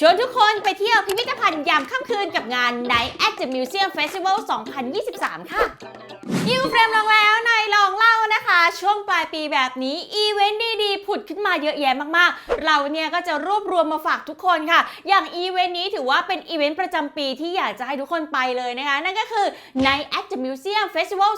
ชวนทุกคนไปเที่ยวพิพิธภัณฑ์ยามค่ำคืนกับงาน Night at the Museum Festival 2023 ค่ะ ยิวเฟรมลองแล้วในลองเล่านะคะ ช่วงปลายปีแบบนี้ อีเวนต์ดีๆ ผุดขึ้นมาเยอะแยะมากๆ เราเนี่ยก็จะรวบรวมมาฝากทุกคนค่ะ อย่างอีเวนต์นี้ถือว่าเป็นอีเวนต์ประจำปีที่อยากจะให้ทุกคนไปเลยนะคะ นั่นก็คือ Night at the Museum Festival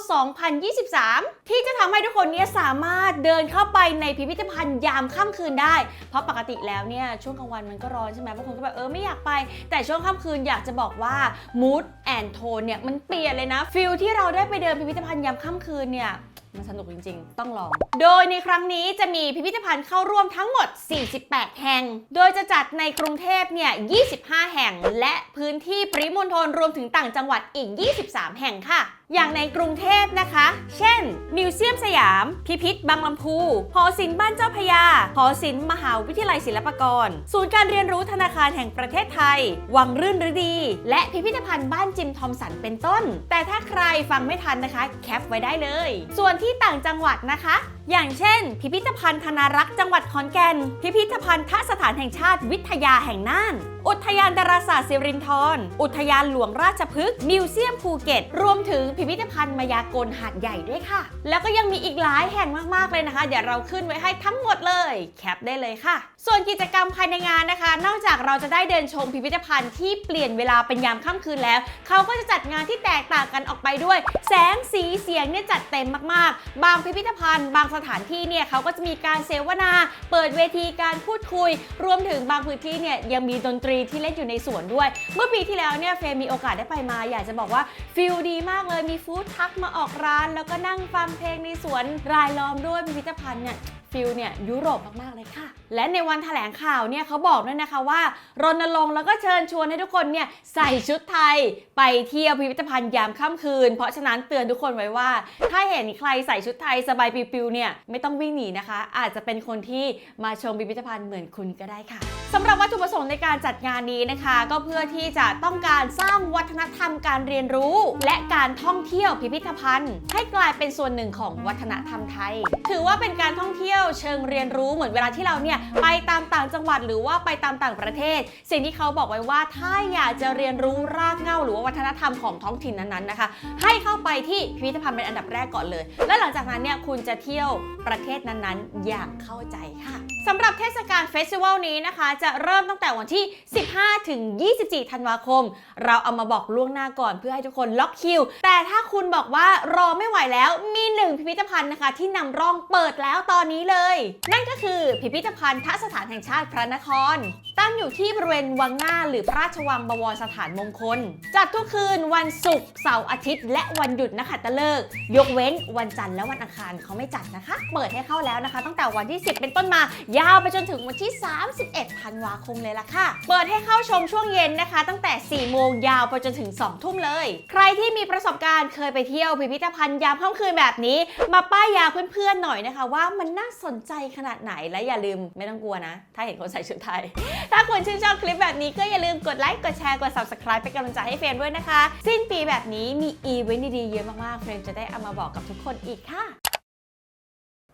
2023 ที่จะทำให้ทุกคนเนี่ยสามารถเดินเข้าไปในพิพิธภัณฑ์ยามค่ำคืนได้ เพราะปกติแล้วเนี่ยช่วงกลางวันมันก็ร้อนใช่ไหมบางคนก็แบบเออไม่อยากไป แต่ช่วงค่ำคืนอยากจะบอกว่า mood and tone เนี่ยมันเปลี่ยนเลยนะฟิลที่เราได้ไปเดินพิพิธภัณฑ์ยามค่ำคืนเนี่ย มันสนุกจริง ๆ ต้องลอง โดยในครั้งนี้จะมีพิพิธภัณฑ์เข้าร่วมทั้งหมด 48 แห่ง โดยจะจัดในกรุงเทพเนี่ย 25 แห่ง และพื้นที่ปริมณฑลรวมถึงต่างจังหวัดอีก 23 แห่งค่ะ อย่างในกรุงเทพนะคะ เช่น มิวเซียมสยาม พิพิธบางลำพู หอศิลป์บ้านเจ้าพยา หอศิลป์มหาวิทยาลัยศิลปากร ศูนย์การเรียนรู้ธนาคารแห่งประเทศไทย วังรื่นฤดี และพิพิธภัณฑ์บ้านจิมทอมสันเป็นต้น แต่ถ้าใครฟังไม่ทันนะคะ แคปไว้ได้เลย ส่วนที่ต่างจังหวัดนะคะ อย่างเช่น พิพิธภัณฑ์ธนารักษ์จังหวัดขอนแก่น พิพิธภัณฑ์ทสถานแห่งชาติวิทยาแห่งน่าน อุทยานดาราศาสตร์สิรินธรอุทยานหลวงราชพฤกษ์มิวเซียมภูเก็ต รวมถึงพิพิธภัณฑ์มายากลหาดใหญ่ด้วยค่ะ แล้วก็ยังมีอีกหลายแห่งมากๆเลยนะคะ เดี๋ยวเราขึ้นไว้ให้ทั้งหมดเลย แคปได้เลยค่ะ ส่วนกิจกรรมภายในงานนะคะ นอกจากเราจะได้เดินชมพิพิธภัณฑ์ที่เปลี่ยนเวลาเป็นยามค่ำคืนแล้ว เขาก็จะจัดงานที่แตกต่างกันออกไปด้วย แสงสีเสียงเนี่ยจัดเต็มมากบางพิพิธภัณฑ์ บางสถานที่เนี่ยเขาก็จะมีการเสวนา เปิดเวทีการพูดคุย รวมถึงบางพื้นที่เนี่ยยังมีดนตรีที่เล่นอยู่ในสวนด้วย เมื่อปีที่แล้วเนี่ยเฟรมีโอกาสได้ไปมา อยากจะบอกว่าฟิลดีมากเลยมีฟู้ดทักมาออกร้าน แล้วก็นั่งฟังเพลงในสวนรายล้อมด้วยพิพิธภัณฑ์เนี่ย ฟิลเนี่ยยุโรปมากๆเลยค่ะ และในวันแถลงข่าวเนี่ยเขาบอกด้วยนะคะว่ารณรงค์แล้วก็เชิญชวนให้ทุกคนเนี่ยใส่ชุดไทยไปเที่ยวพิพิธภัณฑ์ยามค่ำคืน เพราะฉะนั้นเตือนทุกคนไว้ว่า ถ้าเห็นใครใส่ชุดไทยสบายปิวๆเนี่ยไม่ต้องวิ่งหนีนะคะ อาจจะเป็นคนที่มาชมพิพิธภัณฑ์เหมือนคุณก็ได้ค่ะ สำหรับวัตถุประสงค์ในการจัดงานนี้นะคะ ก็เพื่อที่จะต้องการสร้างวัฒนธรรมการเรียนรู้ และการท่องเที่ยวพิพิธภัณฑ์ ให้กลายเป็นส่วนหนึ่งของวัฒนธรรมไทย ถือว่าเป็นการท่องเที่ยวเชิงเรียนรู้เหมือนเวลาที่เราเนี่ยไปตามต่างจังหวัดหรือว่าไปตามต่างประเทศ สิ่งที่เขาบอกไว้ว่าถ้าอยากจะเรียนรู้รากเหง้าหรือว่าวัฒนธรรมของท้องถิ่นนั้นๆนะคะ ให้เข้าไปที่พิพิธภัณฑ์เป็นอันดับแรกก่อนเลย และหลังจากนั้นเนี่ยคุณจะเที่ยวประเทศนั้นๆ อย่างเข้าใจค่ะสำหรับเทศกาลเฟสติวัลนี้นะคะจะเริ่มตั้งแต่วันที่ 15 ถึง 24 ธันวาคม เราเอามาบอกล่วงหน้าก่อนเพื่อให้ทุกคนล็อกคิว แต่ถ้าคุณบอกว่ารอไม่ไหวแล้วมีหนึ่งพิพิธภัณฑ์นะคะ ที่นำร่องเปิดแล้วตอนนี้เลย นั่นก็คือพิพิธภัณฑ์ทสถานแห่งชาติพระนคร ตั้งอยู่ที่บริเวณวังหน้าหรือพระราชวังบวรสถานมงคล จัดทุกคืนวันศุกร์เสาร์อาทิตย์ และวันหยุดนักขัตฤกษ์ยกเว้นวันจันทร์และวันอังคารเขาไม่จัดนะคะ เปิดให้เข้าแล้วนะคะ ตั้งแต่วันที่ 10 เป็นต้นมายาวไปจนถึงวันที่ 31ธัธันวาคมเลยล่ะค่ะ เปิดให้เข้าชมช่วงเย็นนะคะ ตั้งแต่ 4 โมงยาวไปจนถึง 2 ทุ่มเลย ใครที่มีประสบการณ์เคยไปเที่ยวพิพิธภัณฑ์ยามค่ำคืนแบบนี้ มาป้ายยาเพื่อนๆหน่อยนะคะ ว่ามันน่าสนใจขนาดไหนและอย่าลืมไม่ต้องกลัวนะ ถ้าเห็นคนใส่ชุดไทย ถ้าคุณชื่นชอบคลิปแบบนี้ก็อย่าลืมกดไลค์กดแชร์กด subscribe เป็นกำลังใจให้เฟรมด้วยนะคะ สิ้นปีแบบนี้มีอีเวนต์ดีๆเยอะมากๆเฟรมจะได้เอามาบอกกับทุกคนอีกค่ะ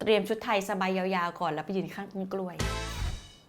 เตรียมชุดไทยสบายยาวๆก่อนแล้วไปยืนข้างต้นกล้วย